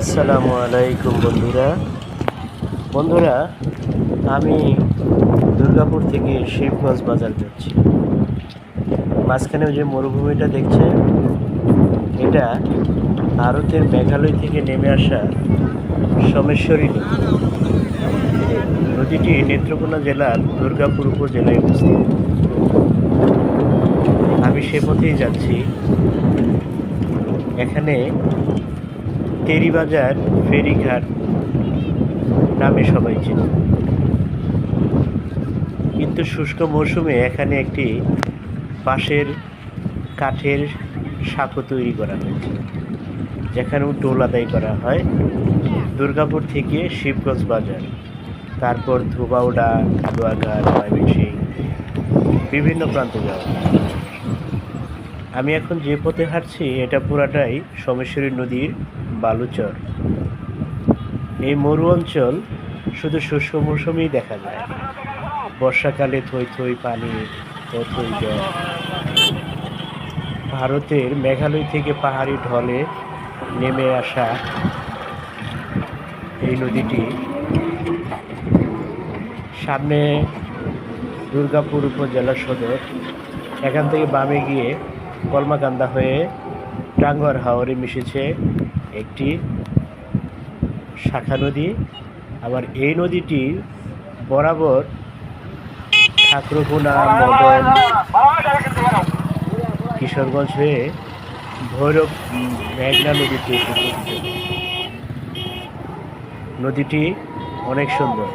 আসসালামু আলাইকুম বন্ধুরা। বন্ধুরা, আমি দুর্গাপুর থেকে শিবগঞ্জ বাজার যাচ্ছি। মাঝখানে যে মরুভূমিটা দেখছেন এটা ভারতের মেঘালয় থেকে নেমে আসা সোমেশ্বরী নদী। নদীটি নেত্রকোনা জেলার দুর্গাপুর উপজেলায় অবস্থিত। আমি সে পথেই যাচ্ছি। এখানে তেরিবাজার ফেরিঘাট নামে সবাই চেনে। কিন্তু শুষ্ক মৌসুমে এখানে একটি বাঁশের কাঠের সাঁকো তৈরি করা হয়েছে, যেখানেও টোল আদায় করা হয়। দুর্গাপুর থেকে শিবগঞ্জ বাজার, তারপর ধুবাউড়া কাদুয়াঘাট ময়মনসিং বিভিন্ন প্রান্তে যাওয়া আমি এখন যে পথে হাঁটছি, এটা পুরাটাই সোমেশ্বরী নদীর বালুচর। এই মরু অঞ্চল শুধু শুষ্ক মৌসুমেই দেখা যায়। বর্ষাকালে থই থই পানি ও থই জল। ভারতের মেঘালয় থেকে পাহাড়ি ঢলে নেমে আসা এই নদীটি সামনে দুর্গাপুর উপজেলা সদর, এখান থেকে বামে গিয়ে কলমাকান্দা হয়ে টাঙ্গর হাওরে মিশেছে একটি শাখা নদী, আবার এই নদীটি বরাবর ঠাকুরকুনা মদন, কিশোরগঞ্জ হয়ে ভৈরব মেঘনা নদীতে। নদীটি অনেক সুন্দর।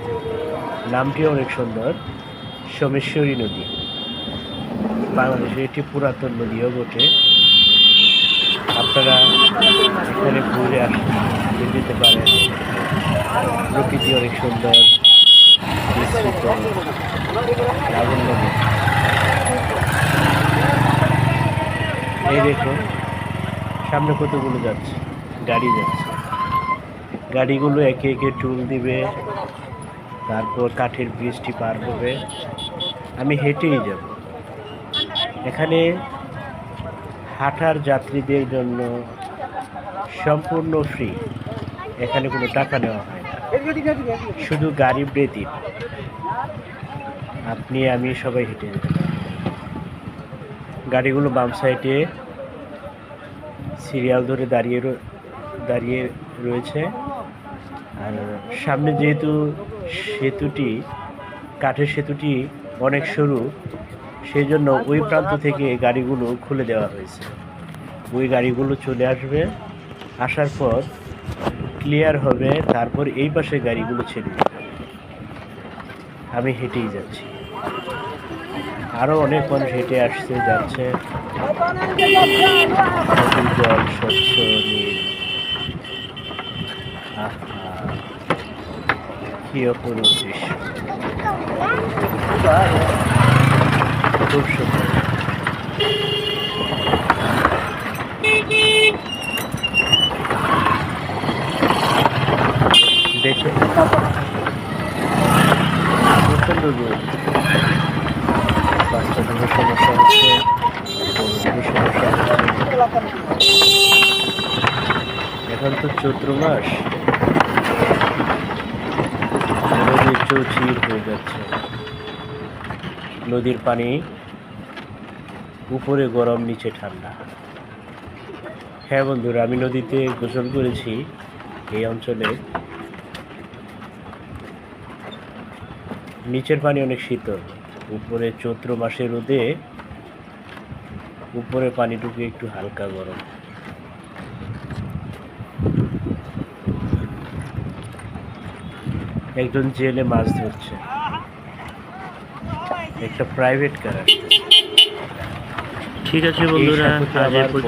নামটি অনেক সুন্দর। সোমেশ্বরী নদী। বাংলাদেশের একটি পুরাতন নদীও বটে। আপনারা এখানে ঘুরে আসতে পারেন। প্রকৃতি অনেক সুন্দর। এই দেখুন, সামনে কতগুলো যাচ্ছে, গাড়ি যাচ্ছে। গাড়িগুলো একে একে টুল দিবে, তারপর কাঠের ব্রিজটি পার হবে। আমি হেঁটেই যাব। এখানে হাঁটার যাত্রীদের জন্য সম্পূর্ণ ফ্রি এখানে কোনো টাকা নেওয়া হয় না। শুধু গাড়ি বেদিন আপনি, আমি সবাই হেঁটে গাড়িগুলো বাম সাইডে সিরিয়াল ধরে দাঁড়িয়ে দাঁড়িয়ে রয়েছে। আর সামনে যেহেতু সেতুটি, কাঠের সেতুটি অনেক সরু সেই জন্য ওই প্রান্ত থেকে গাড়িগুলো খুলে দেওয়া হয়েছে। ওই গাড়িগুলো চলে আসবে, আসার পর ক্লিয়ার হবে, তারপর এই পাশে গাড়িগুলো ছেড়ে আমি হেঁটেই যাচ্ছি। আরও অনেক মানুষ হেঁটে আসছে, যাচ্ছে। জল স্বচ্ছ নীল। কি অপরূপ দৃশ্য। খুব সুন্দর সমস্যা হচ্ছে সমস্যা হচ্ছে এখন তো চৈত্র মাস। নদীর চৌচির হয়ে যাচ্ছে। নদীর পানি উপরে, গরম, নিচে ঠান্ডা। হ্যাঁ বন্ধুরা, আমি নদীতে গোসল করেছি এই অঞ্চলে। নিচের পানি অনেক শীতল। উপরে চৈত্র মাসের রোদে, উপরে পানিটুকু একটু হালকা গরম। একজন জেলে মাছ ধরছে। একটা প্রাইভেট কার আসছে ঠিক আছে বন্ধুরা আজ